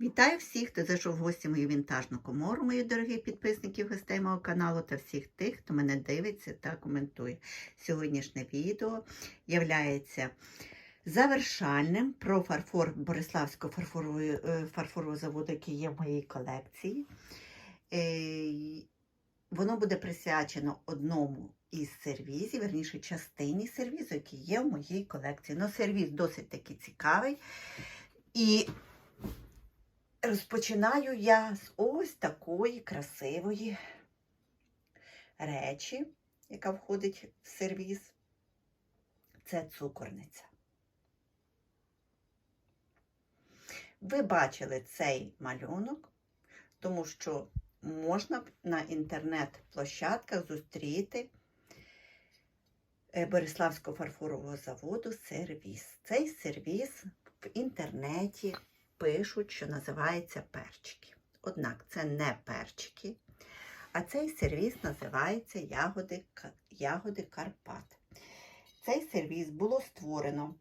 Вітаю всіх, хто зайшов в гості мою вінтажну комору, мої дорогі підписники, гостей мого каналу та всіх тих, хто мене дивиться та коментує. Сьогоднішнє відео являється завершальним про фарфор Бориславського фарфорового, е, заводу, який є в моїй колекції. Е, Воно буде присвячено одному із сервізів, верніше частині сервізу, який є в моїй колекції. Ну, сервіз досить таки цікавий. І Розпочинаю я з ось такої красивої речі, яка входить в сервіз. Це цукорниця. Ви бачили цей малюнок, тому що можна на інтернет-площадках зустріти е, Бориславського фарфорового заводу сервіз. Цей сервіз в інтернеті пишуть, що називається перчики. Однак це не перчики, а цей сервіс називається Ягоди, Ягоди Карпат. Цей сервіс було створено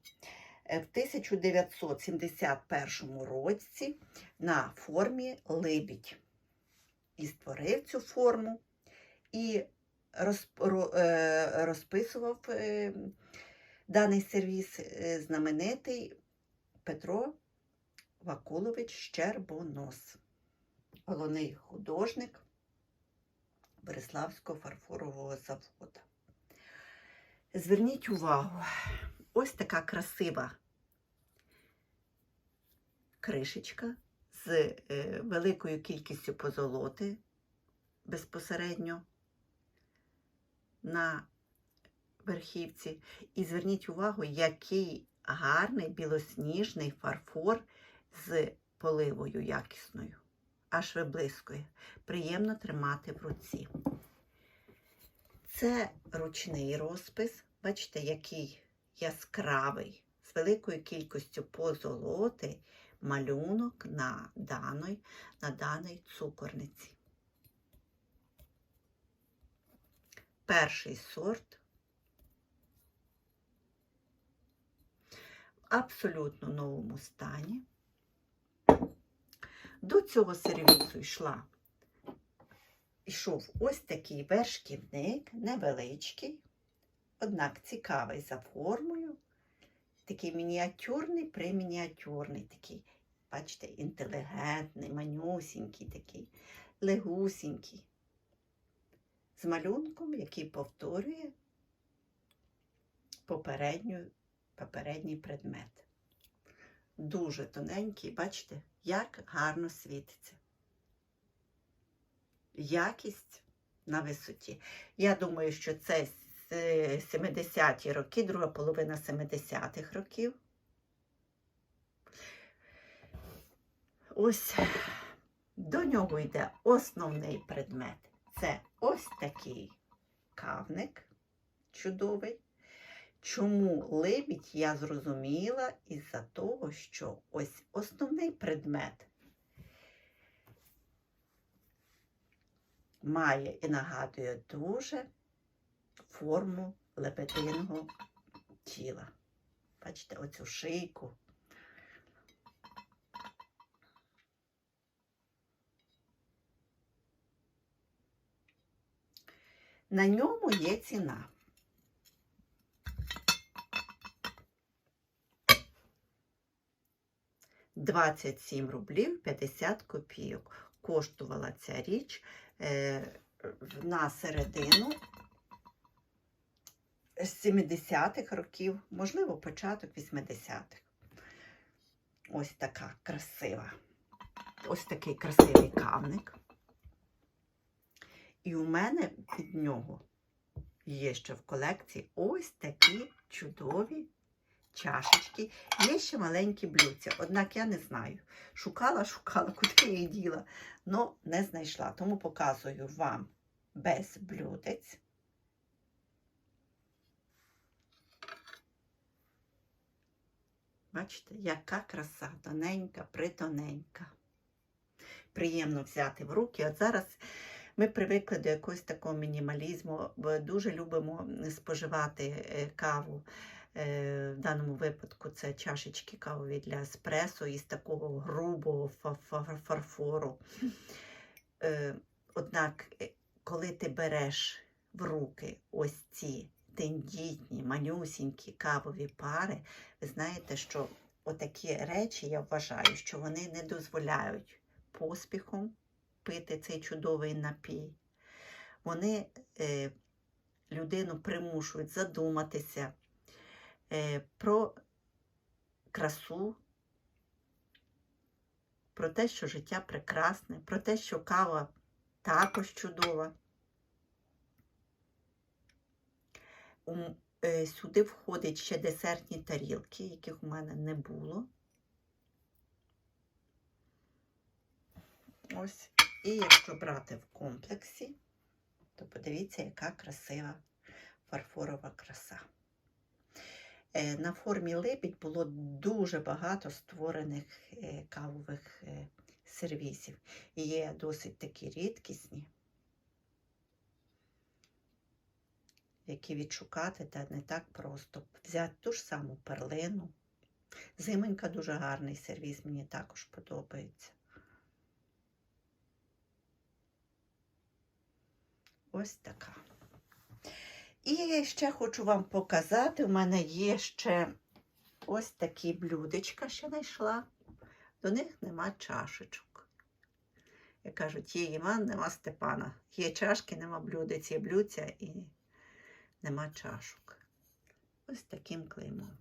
е, в 1971 році на формі либідь. І створив цю форму і е, розписував е, даний сервіс знаменитий Петро Вакулович Щербонос, головний художник Бориславського фарфорового заводу. Зверніть увагу, ось така красива кришечка з е, великою кількістю позолоти безпосередньо на верхівці. І зверніть увагу, який гарний білосніжний фарфор з поливою якісною. Аж виблискує. Приємно тримати в руці. Це ручний розпис. Бачите, який яскравий, з великою кількістю позолоти малюнок на даній, на даній цукорниці. Перший сорт в абсолютно новому стані. До цього сервісу йшла, йшов ось такий вершківник, невеличкий, однак цікавий за формою, такий мініатюрний, примініатюрний, такий, бачите, інтелігентний, манюсінький такий, легусінький, з малюнком, який повторює попередню, попередній предмет. Дуже тоненький, бачите, як гарно світиться. Якість на висоті. Я думаю, що це 70-ті роки, друга половина 70-х років. Ось до нього йде основний предмет. Це ось такий кавник чудовий. Чому либідь я зрозуміла із-за того, що ось основний предмет має і нагадує дуже форму лебединого тіла. Бачите, оцю шийку. На ньому є ціна. Двадцять сім рублів 50 копійок. Коштувала ця річ е, на середину з 70-х років, можливо, початок 80-х. Ось така красива. Ось такий красивий кавник. І у мене від нього є ще в колекції ось такі чудові чашечки. Є ще маленькі блюдця, однак я не знаю. Шукала, шукала, куди її діла, але не знайшла. Тому показую вам без блюдець. Бачите, яка краса, тоненька, притоненька. Приємно взяти в руки. От зараз ми привикли до якогось такого мінімалізму, бо дуже любимо споживати е, каву В даному випадку це чашечки кавові для еспресо із такого грубого фа- фа- фарфору. Е, Однак, е, коли ти береш в руки ось ці тендітні, манюсінькі кавові пари, ви знаєте, що отакі речі я вважаю, що вони не дозволяють поспіхом пити цей чудовий напій. Вони е, людину примушують задуматися е, про красу, про те, що життя прекрасне, про те, що кава також чудова. Е, Сюди входять ще десертні тарілки, яких у мене не було. Ось. І якщо брати в комплексі, то подивіться, яка красива фарфорова краса. Е, На формі лебідь було дуже багато створених е, кавових е, сервісів. Є досить такі рідкісні, які відшукати та не так просто. Взяти ту ж саму перлину. Зименька дуже гарний сервіс, мені також подобається. Ось така. І ще хочу вам показати, у мене є ще ось такі блюдечка, що знайшла. До них нема чашечок. Як кажуть, є Іван, нема Степана. Є чашки, нема блюдець, є блюдця і нема чашок. Ось таким клеймом.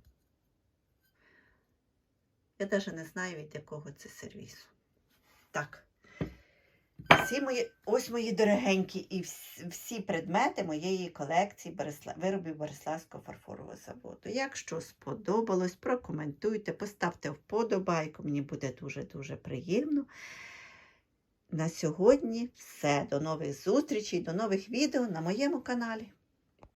Я навіть не знаю, від якого це сервісу. Так. Всі мої, ось мої дорогенькі і всі, предмети моєї колекції Бересла, виробів Береславського фарфорового заводу. Якщо сподобалось, прокоментуйте, поставте вподобайку, мені буде дуже-дуже приємно. На сьогодні все. До нових зустрічей, до нових відео на моєму каналі.